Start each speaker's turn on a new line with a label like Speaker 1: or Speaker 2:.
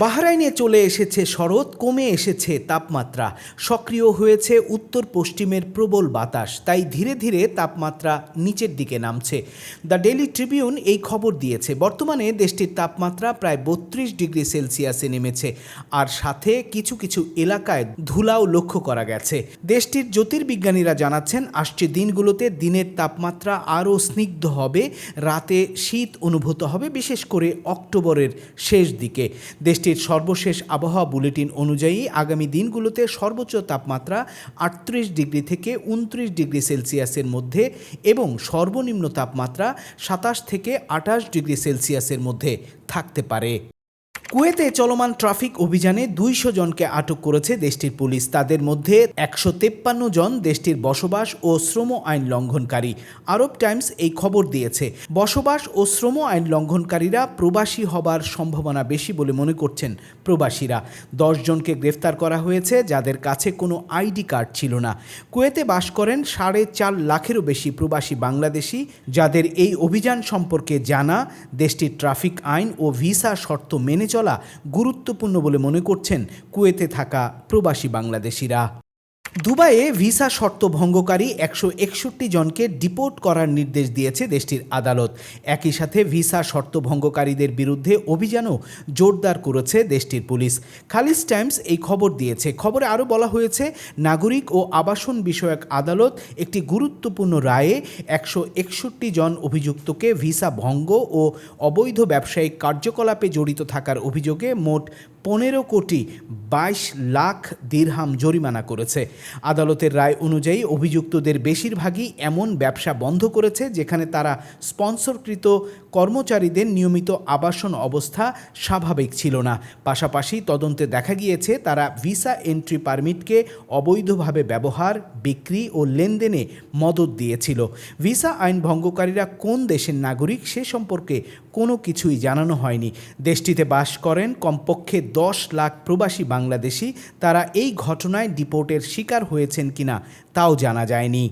Speaker 1: বাহরাইনে চলে এসেছে শরৎ, কমে এসেছে তাপমাত্রা। সক্রিয় হয়েছে উত্তর পশ্চিমের প্রবল বাতাস, তাই ধীরে ধীরে তাপমাত্রা নিচের দিকে নামছে। দ্য ডেলি ট্রিবিউন এই খবর দিয়েছে। বর্তমানে দেশটির তাপমাত্রা প্রায় বত্রিশ ডিগ্রি সেলসিয়াসে নেমেছে, আর সাথে কিছু কিছু এলাকায় ধুলাও লক্ষ্য করা গেছে। দেশটির জ্যোতির্বিজ্ঞানীরা জানাচ্ছেন, আসছে দিনগুলোতে দিনের তাপমাত্রা আরও স্নিগ্ধ হবে, রাতে শীত অনুভূত হবে, বিশেষ করে অক্টোবরের শেষ দিকে। দেশটির সর্বশেষ আবহাওয়া বুলেটিন অনুযায়ী আগামী দিনগুলোতে সর্বোচ্চ তাপমাত্রা আটত্রিশ ডিগ্রি থেকে উনত্রিশ ডিগ্রি সেলসিয়াসের মধ্যে এবং সর্বনিম্ন তাপমাত্রা সাতাশ থেকে আঠাশ ডিগ্রি সেলসিয়াসের মধ্যে থাকতে পারে। কুয়েতে চলমান ট্রাফিক অভিযানে দুইশো জনকে আটক করেছে দেশটির পুলিশ। তাদের মধ্যে একশো তেপ্পান্ন জন দেশটির বসবাস ও শ্রম আইন লঙ্ঘনকারী, আরব টাইমস এই খবর দিয়েছে। বসবাস ও শ্রম আইন লঙ্ঘনকারীরা প্রবাসী হবার সম্ভাবনা বেশি বলে মনে করছেন প্রবাসীরা। জনকে গ্রেফতার করা হয়েছে, যাদের কাছে কোনো আইডি কার্ড ছিল না। কুয়েতে বাস করেন সাড়ে চার লাখেরও বেশি প্রবাসী বাংলাদেশি, যাদের এই অভিযান সম্পর্কে জানা, দেশটির ট্রাফিক আইন ও ভিসা শর্ত মেনে চলা গুরুত্বপূর্ণ বলে মনে করছেন কুয়েতে থাকা প্রবাসী বাংলাদেশিরা। দুবাইয়ে ভিসা শর্ত ভঙ্গকারী একশো একষট্টি জনকে ডিপোর্ট করার নির্দেশ দিয়েছে দেশটির আদালত। একই সাথে ভিসা শর্ত ভঙ্গকারীদের বিরুদ্ধে অভিযানও জোরদার করেছে দেশটির পুলিশ। খালিজ টাইমস এই খবর দিয়েছে। খবরে আরও বলা হয়েছে, নাগরিক ও আবাসন বিষয়ক আদালত একটি গুরুত্বপূর্ণ রায়ে একশো একষট্টি জন অভিযুক্তকে ভিসা ভঙ্গ ও অবৈধ ব্যবসায়িক কার্যকলাপে জড়িত থাকার অভিযোগে মোট পনেরো কোটি বাইশ লাখ দিরহাম জরিমানা করেছে। আদালতের রায় অনুযায়ী অভিযুক্তদের বেশিরভাগই এমন ব্যবসা বন্ধ করেছে যেখানে তারা স্পন্সরকৃত কর্মচারীদের নিয়মিত আবাসন অবস্থা স্বাভাবিক ছিল না। পাশাপাশি তদন্তে দেখা গিয়েছে তারা ভিসা এন্ট্রি পারমিটকে অবৈধভাবে ব্যবহার, বিক্রি ও লেনদেনে মদত দিয়েছিল। ভিসা আইন ভঙ্গকারীরা কোন দেশের নাগরিক সে সম্পর্কে কোনো কিছুই জানানো হয়নি। দেশটিতে বাস করেন কমপক্ষে দশ লাখ প্রবাসী বাংলাদেশি। তারা এই ঘটনায় ডিপোর্টের শিকার হয়েছেন কিনা তাও জানা যায়নি।